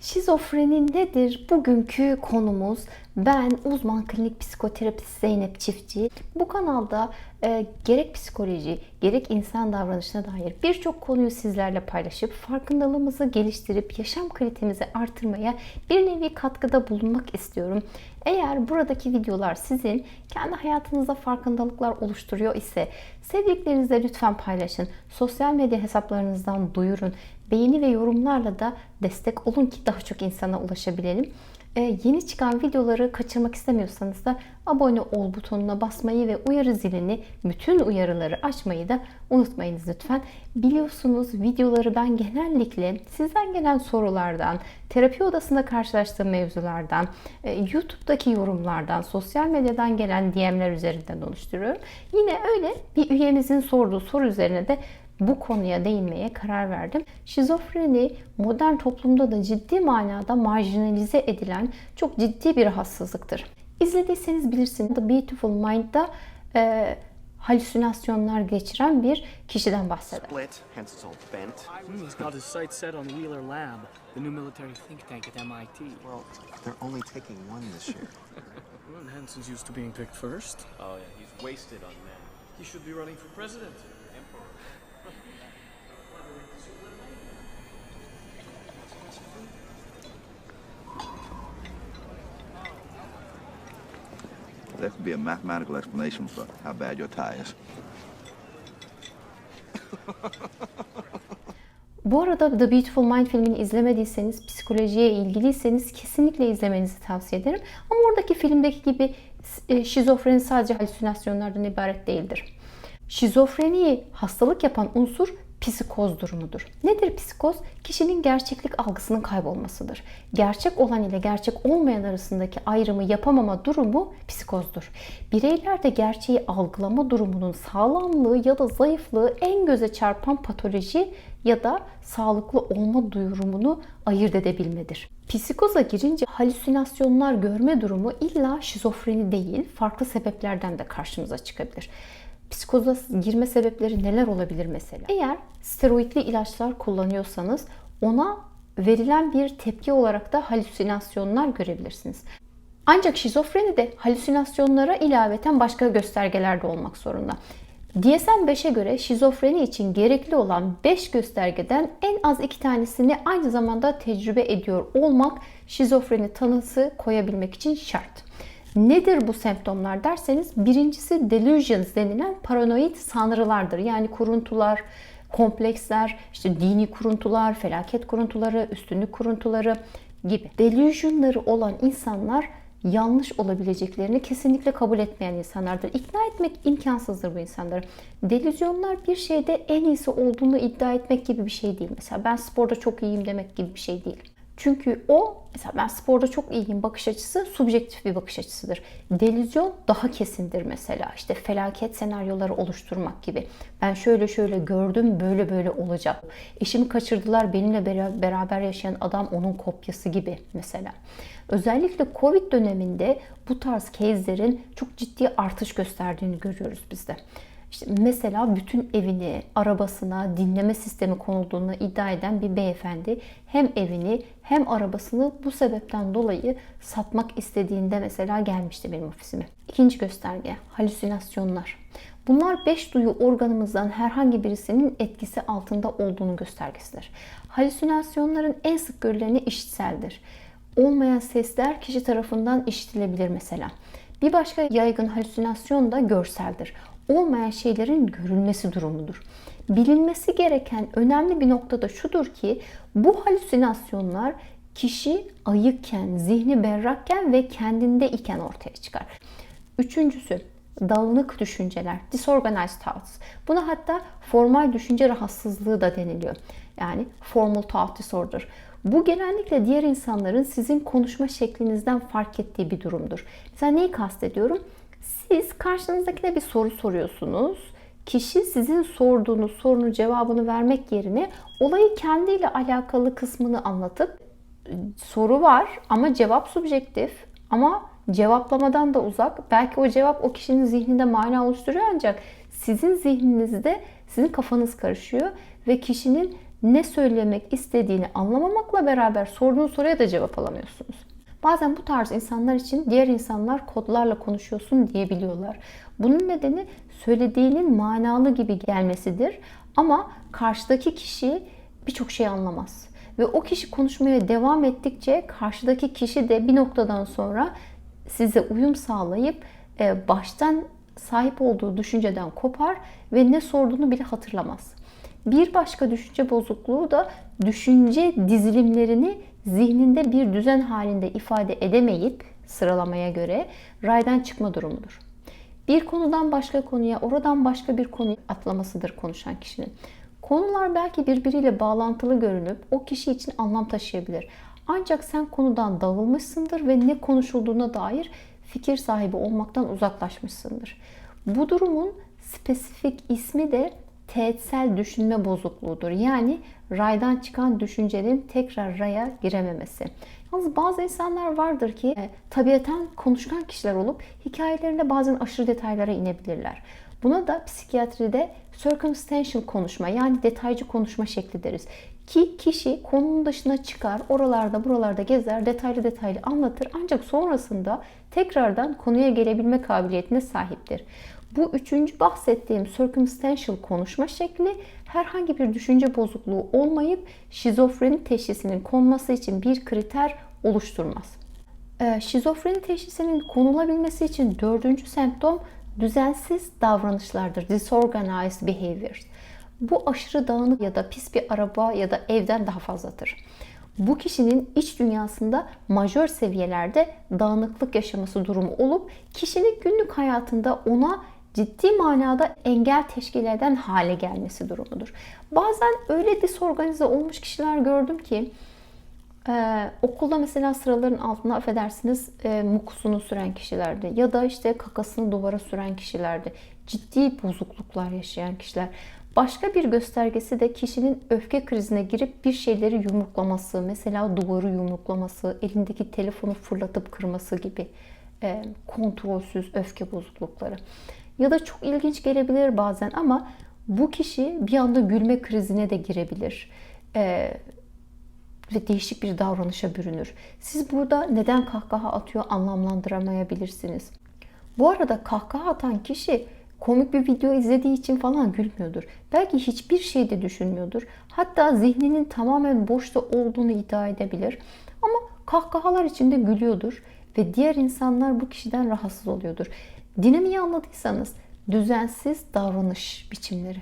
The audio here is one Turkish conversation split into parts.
Şizofreni nedir? Bugünkü konumuz ben uzman klinik psikoterapist Zeynep Çiftçi. Bu kanalda e, gerek psikoloji gerek insan davranışına dair birçok konuyu sizlerle paylaşıp farkındalığımızı geliştirip yaşam kalitemizi artırmaya bir nevi katkıda bulunmak istiyorum. Eğer buradaki videolar sizin kendi hayatınızda farkındalıklar oluşturuyor ise sevdiklerinizle lütfen paylaşın. Sosyal medya hesaplarınızdan duyurun. Beğeni ve yorumlarla da destek olun ki daha çok insana ulaşabilelim. Ee, yeni çıkan videoları kaçırmak istemiyorsanız da abone ol butonuna basmayı ve uyarı zilini, bütün uyarıları açmayı da unutmayınız lütfen. Biliyorsunuz videoları ben genellikle sizden gelen sorulardan, terapi odasında karşılaştığım mevzulardan, e, YouTube'daki yorumlardan, sosyal medyadan gelen DM'ler üzerinden oluşturuyorum. Yine öyle bir üyemizin sorduğu soru üzerine de bu konuya değinmeye karar verdim. Şizofreni modern toplumda da ciddi manada marjinalize edilen çok ciddi bir hastalıktır. İzlediyseniz bilirsiniz The Beautiful Mind'da e, halüsinasyonlar geçiren bir kişiden bahseder. split, hence it's all bent. He's got his sights set on Wheeler Lab, the new military think tank at MIT. Well, they're only taking one this year. Well, Hanson's used to being picked first. Oh yeah, he's wasted on men. He should be running for president. There could be a mathematical explanation for how bad your tie is. Bu arada The Beautiful Mind filmini izlemediyseniz, psikolojiye ilgiliyseniz kesinlikle izlemenizi tavsiye ederim. Ama oradaki filmdeki gibi e, şizofreni sadece halüsinasyonlardan ibaret değildir. Şizofreniyi hastalık yapan unsur psikoz durumudur. Nedir psikoz? Kişinin gerçeklik algısının kaybolmasıdır. Gerçek olan ile gerçek olmayan arasındaki ayrımı yapamama durumu psikozdur. Bireylerde gerçeği algılama durumunun sağlamlığı ya da zayıflığı en göze çarpan patoloji ya da sağlıklı olma durumunu ayırt edebilmedir. Psikoza girince halüsinasyonlar görme durumu illa şizofreni değil, farklı sebeplerden de karşımıza çıkabilir. Psikoza girme sebepleri neler olabilir mesela? Eğer steroidli ilaçlar kullanıyorsanız ona verilen bir tepki olarak da halüsinasyonlar görebilirsiniz. Ancak şizofreni de halüsinasyonlara ilaveten başka göstergeler de olmak zorunda. DSM-5'e göre şizofreni için gerekli olan 5 göstergeden en az 2 tanesini aynı zamanda tecrübe ediyor olmak şizofreni tanısı koyabilmek için şart. Nedir bu semptomlar derseniz birincisi delusions denilen paranoid sanrılardır. Yani kuruntular, kompleksler, işte dini kuruntular, felaket kuruntuları, üstünlük kuruntuları gibi. Delusionları olan insanlar yanlış olabileceklerini kesinlikle kabul etmeyen insanlardır. İkna etmek imkansızdır bu insanları. Delüzyonlar bir şeyde en iyisi olduğunu iddia etmek gibi bir şey değil. Mesela ben sporda çok iyiyim demek gibi bir şey değil. Çünkü o mesela ben sporda çok iyiyim bakış açısı subjektif bir bakış açısıdır. Delüzyon daha kesindir mesela. İşte felaket senaryoları oluşturmak gibi. Ben şöyle şöyle gördüm böyle böyle olacak. Eşimi kaçırdılar benimle beraber yaşayan adam onun kopyası gibi mesela. Özellikle Covid döneminde bu tarz case'lerin çok ciddi artış gösterdiğini görüyoruz biz de. İşte mesela bütün evini, arabasına dinleme sistemi konulduğunu iddia eden bir beyefendi hem evini hem arabasını bu sebepten dolayı satmak istediğinde mesela gelmişti benim ofisime. İkinci gösterge halüsinasyonlar. Bunlar beş duyu organımızdan herhangi birisinin etkisi altında olduğunu göstergesidir. Halüsinasyonların en sık görüleni işitseldir. Olmayan sesler kişi tarafından işitilebilir mesela. Bir başka yaygın halüsinasyon da görseldir olmayan şeylerin görülmesi durumudur. Bilinmesi gereken önemli bir nokta da şudur ki bu halüsinasyonlar kişi ayıkken, zihni berrakken ve kendinde iken ortaya çıkar. Üçüncüsü dağınık düşünceler, disorganized thoughts. Buna hatta formal düşünce rahatsızlığı da deniliyor. Yani formal thought disorder. Bu genellikle diğer insanların sizin konuşma şeklinizden fark ettiği bir durumdur. Mesela neyi kastediyorum? Siz karşınızdakine bir soru soruyorsunuz. Kişi sizin sorduğunuz sorunun cevabını vermek yerine olayı kendiyle alakalı kısmını anlatıp soru var ama cevap subjektif ama cevaplamadan da uzak. Belki o cevap o kişinin zihninde mana oluşturuyor ancak sizin zihninizde sizin kafanız karışıyor ve kişinin ne söylemek istediğini anlamamakla beraber sorduğun soruya da cevap alamıyorsunuz. Bazen bu tarz insanlar için diğer insanlar kodlarla konuşuyorsun diyebiliyorlar. Bunun nedeni söylediğinin manalı gibi gelmesidir ama karşıdaki kişi birçok şey anlamaz. Ve o kişi konuşmaya devam ettikçe karşıdaki kişi de bir noktadan sonra size uyum sağlayıp e, baştan sahip olduğu düşünceden kopar ve ne sorduğunu bile hatırlamaz. Bir başka düşünce bozukluğu da düşünce dizilimlerini zihninde bir düzen halinde ifade edemeyip sıralamaya göre raydan çıkma durumudur. Bir konudan başka konuya, oradan başka bir konuya atlamasıdır konuşan kişinin. Konular belki birbiriyle bağlantılı görünüp o kişi için anlam taşıyabilir. Ancak sen konudan dağılmışsındır ve ne konuşulduğuna dair fikir sahibi olmaktan uzaklaşmışsındır. Bu durumun spesifik ismi de teğetsel düşünme bozukluğudur. Yani raydan çıkan düşüncenin tekrar raya girememesi. Yalnız bazı insanlar vardır ki e, tabiatan konuşkan kişiler olup hikayelerinde bazen aşırı detaylara inebilirler. Buna da psikiyatride circumstantial konuşma yani detaycı konuşma şekli deriz. Ki kişi konunun dışına çıkar, oralarda buralarda gezer, detaylı detaylı anlatır ancak sonrasında tekrardan konuya gelebilme kabiliyetine sahiptir. Bu üçüncü bahsettiğim circumstantial konuşma şekli herhangi bir düşünce bozukluğu olmayıp şizofreni teşhisinin konması için bir kriter oluşturmaz. Ee, şizofreni teşhisinin konulabilmesi için dördüncü semptom düzensiz davranışlardır. Disorganized behaviors. Bu aşırı dağınık ya da pis bir araba ya da evden daha fazladır. Bu kişinin iç dünyasında majör seviyelerde dağınıklık yaşaması durumu olup kişinin günlük hayatında ona ciddi manada engel teşkil eden hale gelmesi durumudur. Bazen öyle disorganize olmuş kişiler gördüm ki ee, okulda mesela sıraların altına affedersiniz e, mukusunu süren kişilerdi ya da işte kakasını duvara süren kişilerdi. Ciddi bozukluklar yaşayan kişiler. Başka bir göstergesi de kişinin öfke krizine girip bir şeyleri yumruklaması, mesela duvarı yumruklaması, elindeki telefonu fırlatıp kırması gibi e, kontrolsüz öfke bozuklukları. Ya da çok ilginç gelebilir bazen ama bu kişi bir anda gülme krizine de girebilir. E, ve değişik bir davranışa bürünür. Siz burada neden kahkaha atıyor anlamlandıramayabilirsiniz. Bu arada kahkaha atan kişi komik bir video izlediği için falan gülmüyordur. Belki hiçbir şey de düşünmüyordur. Hatta zihninin tamamen boşta olduğunu iddia edebilir. Ama kahkahalar içinde gülüyordur ve diğer insanlar bu kişiden rahatsız oluyordur. Dinamiği anladıysanız düzensiz davranış biçimleri.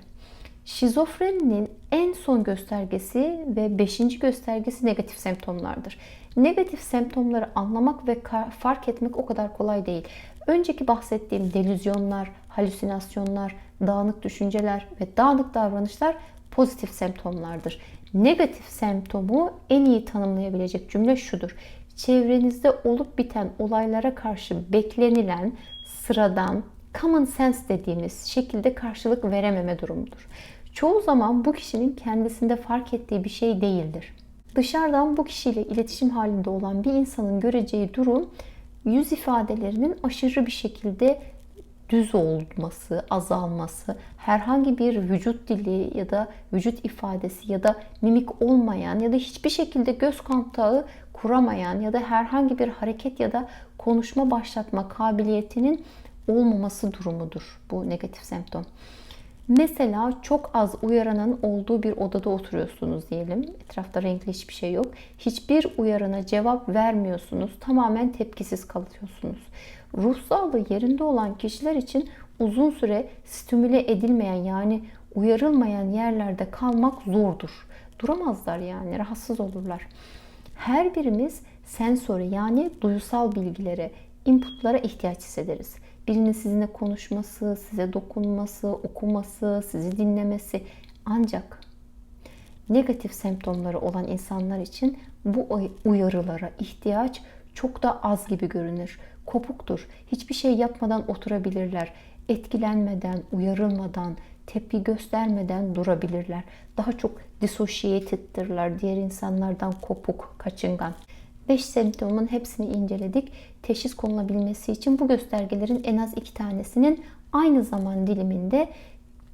Şizofreninin en son göstergesi ve beşinci göstergesi negatif semptomlardır. Negatif semptomları anlamak ve fark etmek o kadar kolay değil. Önceki bahsettiğim delüzyonlar, halüsinasyonlar, dağınık düşünceler ve dağınık davranışlar pozitif semptomlardır. Negatif semptomu en iyi tanımlayabilecek cümle şudur. Çevrenizde olup biten olaylara karşı beklenilen sıradan, common sense dediğimiz şekilde karşılık verememe durumudur. Çoğu zaman bu kişinin kendisinde fark ettiği bir şey değildir. Dışarıdan bu kişiyle iletişim halinde olan bir insanın göreceği durum yüz ifadelerinin aşırı bir şekilde düz olması, azalması, herhangi bir vücut dili ya da vücut ifadesi ya da mimik olmayan ya da hiçbir şekilde göz kontağı kuramayan ya da herhangi bir hareket ya da konuşma başlatma kabiliyetinin olmaması durumudur bu negatif semptom. Mesela çok az uyaranın olduğu bir odada oturuyorsunuz diyelim. Etrafta renkli hiçbir şey yok. Hiçbir uyarana cevap vermiyorsunuz. Tamamen tepkisiz kalıyorsunuz. Ruh sağlığı yerinde olan kişiler için uzun süre stimüle edilmeyen yani uyarılmayan yerlerde kalmak zordur. Duramazlar yani rahatsız olurlar. Her birimiz sensori yani duyusal bilgilere, inputlara ihtiyaç hissederiz birinin sizinle konuşması, size dokunması, okuması, sizi dinlemesi. Ancak negatif semptomları olan insanlar için bu uyarılara ihtiyaç çok da az gibi görünür. Kopuktur. Hiçbir şey yapmadan oturabilirler. Etkilenmeden, uyarılmadan, tepki göstermeden durabilirler. Daha çok dissociated'tırlar. Diğer insanlardan kopuk, kaçıngan. 5 semptomun hepsini inceledik. Teşhis konulabilmesi için bu göstergelerin en az iki tanesinin aynı zaman diliminde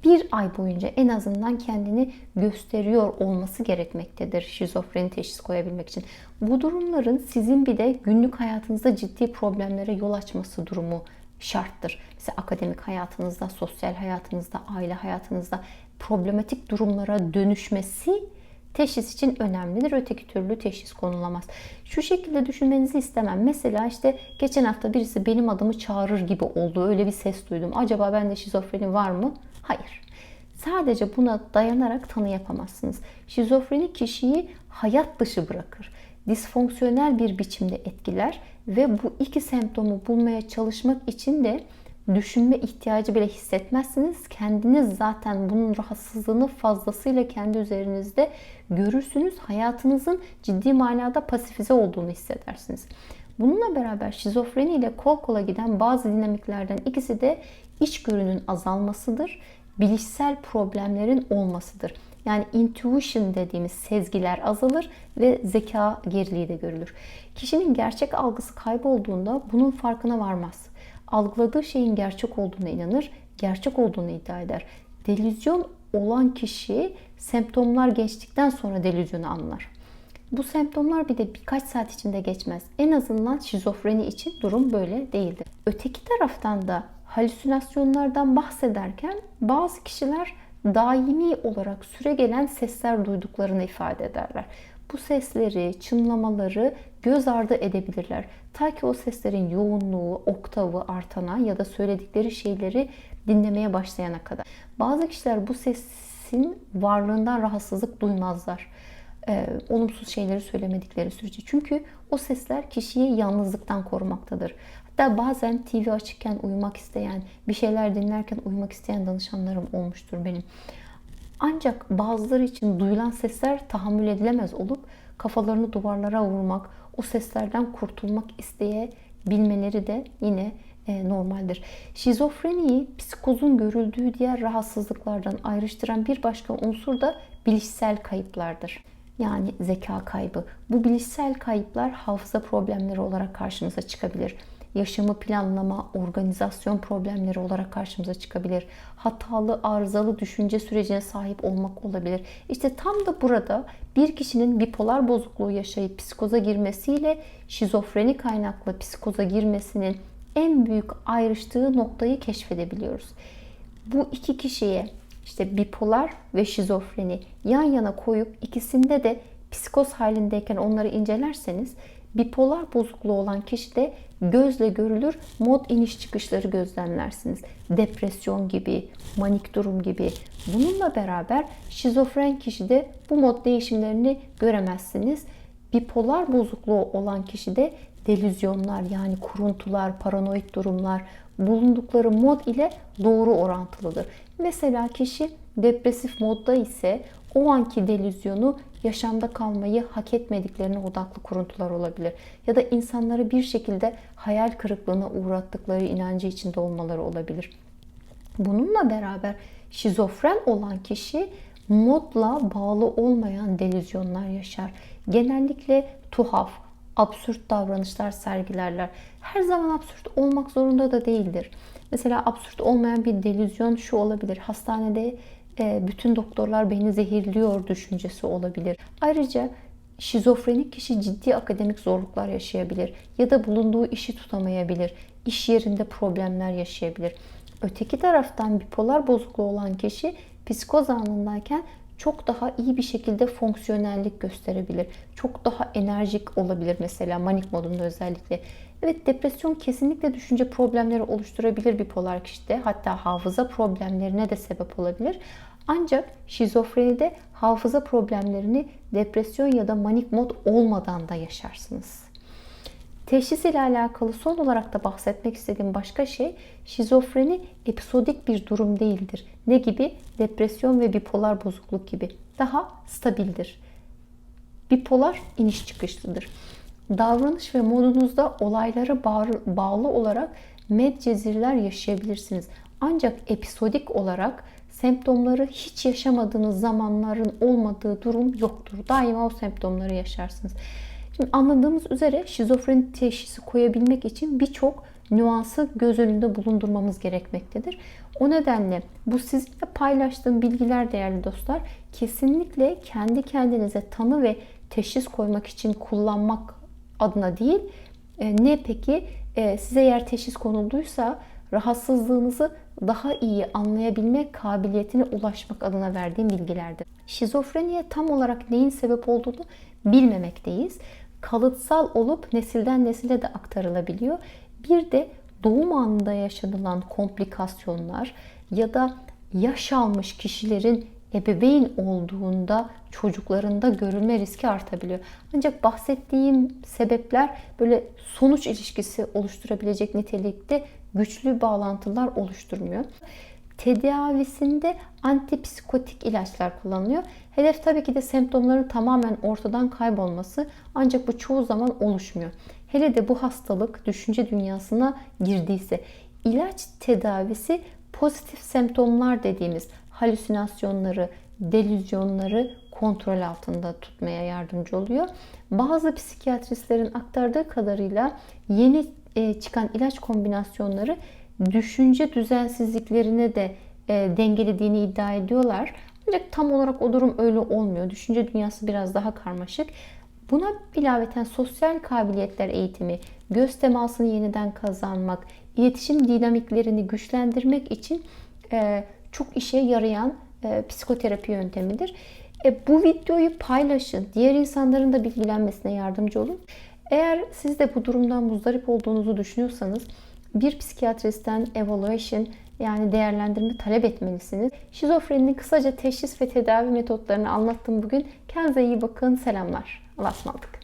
bir ay boyunca en azından kendini gösteriyor olması gerekmektedir şizofreni teşhis koyabilmek için. Bu durumların sizin bir de günlük hayatınızda ciddi problemlere yol açması durumu şarttır. Mesela akademik hayatınızda, sosyal hayatınızda, aile hayatınızda problematik durumlara dönüşmesi teşhis için önemlidir. Öteki türlü teşhis konulamaz. Şu şekilde düşünmenizi istemem. Mesela işte geçen hafta birisi benim adımı çağırır gibi oldu. Öyle bir ses duydum. Acaba bende şizofreni var mı? Hayır. Sadece buna dayanarak tanı yapamazsınız. Şizofreni kişiyi hayat dışı bırakır. Disfonksiyonel bir biçimde etkiler ve bu iki semptomu bulmaya çalışmak için de düşünme ihtiyacı bile hissetmezsiniz. Kendiniz zaten bunun rahatsızlığını fazlasıyla kendi üzerinizde görürsünüz. Hayatınızın ciddi manada pasifize olduğunu hissedersiniz. Bununla beraber şizofreni ile kol kola giden bazı dinamiklerden ikisi de içgörünün azalmasıdır. Bilişsel problemlerin olmasıdır. Yani intuition dediğimiz sezgiler azalır ve zeka geriliği de görülür. Kişinin gerçek algısı kaybolduğunda bunun farkına varmaz. Algıladığı şeyin gerçek olduğuna inanır, gerçek olduğunu iddia eder. Delüzyon olan kişi semptomlar geçtikten sonra delüzyonu anlar. Bu semptomlar bir de birkaç saat içinde geçmez. En azından şizofreni için durum böyle değildir. Öteki taraftan da halüsinasyonlardan bahsederken bazı kişiler daimi olarak süre gelen sesler duyduklarını ifade ederler. Bu sesleri, çınlamaları göz ardı edebilirler. Ta ki o seslerin yoğunluğu, oktavı artana ya da söyledikleri şeyleri dinlemeye başlayana kadar. Bazı kişiler bu sesin varlığından rahatsızlık duymazlar. Ee, olumsuz şeyleri söylemedikleri sürece. Çünkü o sesler kişiyi yalnızlıktan korumaktadır. Hatta bazen TV açıkken uyumak isteyen, bir şeyler dinlerken uyumak isteyen danışanlarım olmuştur benim. Ancak bazıları için duyulan sesler tahammül edilemez olup kafalarını duvarlara vurmak, o seslerden kurtulmak isteyebilmeleri de yine e, normaldir. Şizofreniyi psikozun görüldüğü diğer rahatsızlıklardan ayrıştıran bir başka unsur da bilişsel kayıplardır. Yani zeka kaybı. Bu bilişsel kayıplar hafıza problemleri olarak karşımıza çıkabilir yaşamı planlama, organizasyon problemleri olarak karşımıza çıkabilir. Hatalı, arızalı düşünce sürecine sahip olmak olabilir. İşte tam da burada bir kişinin bipolar bozukluğu yaşayıp psikoza girmesiyle şizofreni kaynaklı psikoza girmesinin en büyük ayrıştığı noktayı keşfedebiliyoruz. Bu iki kişiye işte bipolar ve şizofreni yan yana koyup ikisinde de psikoz halindeyken onları incelerseniz bipolar bozukluğu olan kişide gözle görülür mod iniş çıkışları gözlemlersiniz. Depresyon gibi, manik durum gibi. Bununla beraber şizofren kişide bu mod değişimlerini göremezsiniz. Bipolar bozukluğu olan kişide delüzyonlar yani kuruntular, paranoid durumlar bulundukları mod ile doğru orantılıdır. Mesela kişi depresif modda ise o anki delüzyonu yaşamda kalmayı hak etmediklerine odaklı kuruntular olabilir. Ya da insanları bir şekilde hayal kırıklığına uğrattıkları inancı içinde olmaları olabilir. Bununla beraber şizofren olan kişi modla bağlı olmayan delüzyonlar yaşar. Genellikle tuhaf, absürt davranışlar sergilerler. Her zaman absürt olmak zorunda da değildir. Mesela absürt olmayan bir delüzyon şu olabilir. Hastanede bütün doktorlar beni zehirliyor düşüncesi olabilir. Ayrıca şizofrenik kişi ciddi akademik zorluklar yaşayabilir ya da bulunduğu işi tutamayabilir. İş yerinde problemler yaşayabilir. Öteki taraftan bipolar bozukluğu olan kişi psikoz anındayken çok daha iyi bir şekilde fonksiyonellik gösterebilir. Çok daha enerjik olabilir mesela manik modunda özellikle. Evet depresyon kesinlikle düşünce problemleri oluşturabilir bipolar kişide. Hatta hafıza problemlerine de sebep olabilir. Ancak şizofrenide hafıza problemlerini depresyon ya da manik mod olmadan da yaşarsınız. Teşhis ile alakalı son olarak da bahsetmek istediğim başka şey şizofreni episodik bir durum değildir. Ne gibi? Depresyon ve bipolar bozukluk gibi. Daha stabildir. Bipolar iniş çıkışlıdır. Davranış ve modunuzda olaylara bağlı olarak medcezirler yaşayabilirsiniz. Ancak episodik olarak semptomları hiç yaşamadığınız zamanların olmadığı durum yoktur. Daima o semptomları yaşarsınız. Şimdi anladığımız üzere şizofreni teşhisi koyabilmek için birçok nüansı göz önünde bulundurmamız gerekmektedir. O nedenle bu sizinle paylaştığım bilgiler değerli dostlar kesinlikle kendi kendinize tanı ve teşhis koymak için kullanmak adına değil. E, ne peki e, size eğer teşhis konulduysa rahatsızlığınızı daha iyi anlayabilme kabiliyetine ulaşmak adına verdiğim bilgilerdir. Şizofreniye tam olarak neyin sebep olduğunu bilmemekteyiz. Kalıtsal olup nesilden nesile de aktarılabiliyor. Bir de doğum anında yaşanılan komplikasyonlar ya da yaş almış kişilerin ebeveyn olduğunda çocuklarında görülme riski artabiliyor. Ancak bahsettiğim sebepler böyle sonuç ilişkisi oluşturabilecek nitelikte güçlü bağlantılar oluşturmuyor. Tedavisinde antipsikotik ilaçlar kullanılıyor. Hedef tabii ki de semptomların tamamen ortadan kaybolması ancak bu çoğu zaman oluşmuyor. Hele de bu hastalık düşünce dünyasına girdiyse ilaç tedavisi pozitif semptomlar dediğimiz halüsinasyonları, delüzyonları kontrol altında tutmaya yardımcı oluyor. Bazı psikiyatristlerin aktardığı kadarıyla yeni e, çıkan ilaç kombinasyonları düşünce düzensizliklerine de e, dengelediğini iddia ediyorlar. Ancak tam olarak o durum öyle olmuyor. Düşünce dünyası biraz daha karmaşık. Buna ilaveten sosyal kabiliyetler eğitimi, göz temasını yeniden kazanmak, iletişim dinamiklerini güçlendirmek için e, çok işe yarayan e, psikoterapi yöntemidir. E, bu videoyu paylaşın. Diğer insanların da bilgilenmesine yardımcı olun. Eğer siz de bu durumdan muzdarip olduğunuzu düşünüyorsanız bir psikiyatristten evaluation yani değerlendirme talep etmelisiniz. Şizofreninin kısaca teşhis ve tedavi metotlarını anlattım bugün. Kendinize iyi bakın. Selamlar. Allah'a ısmarladık.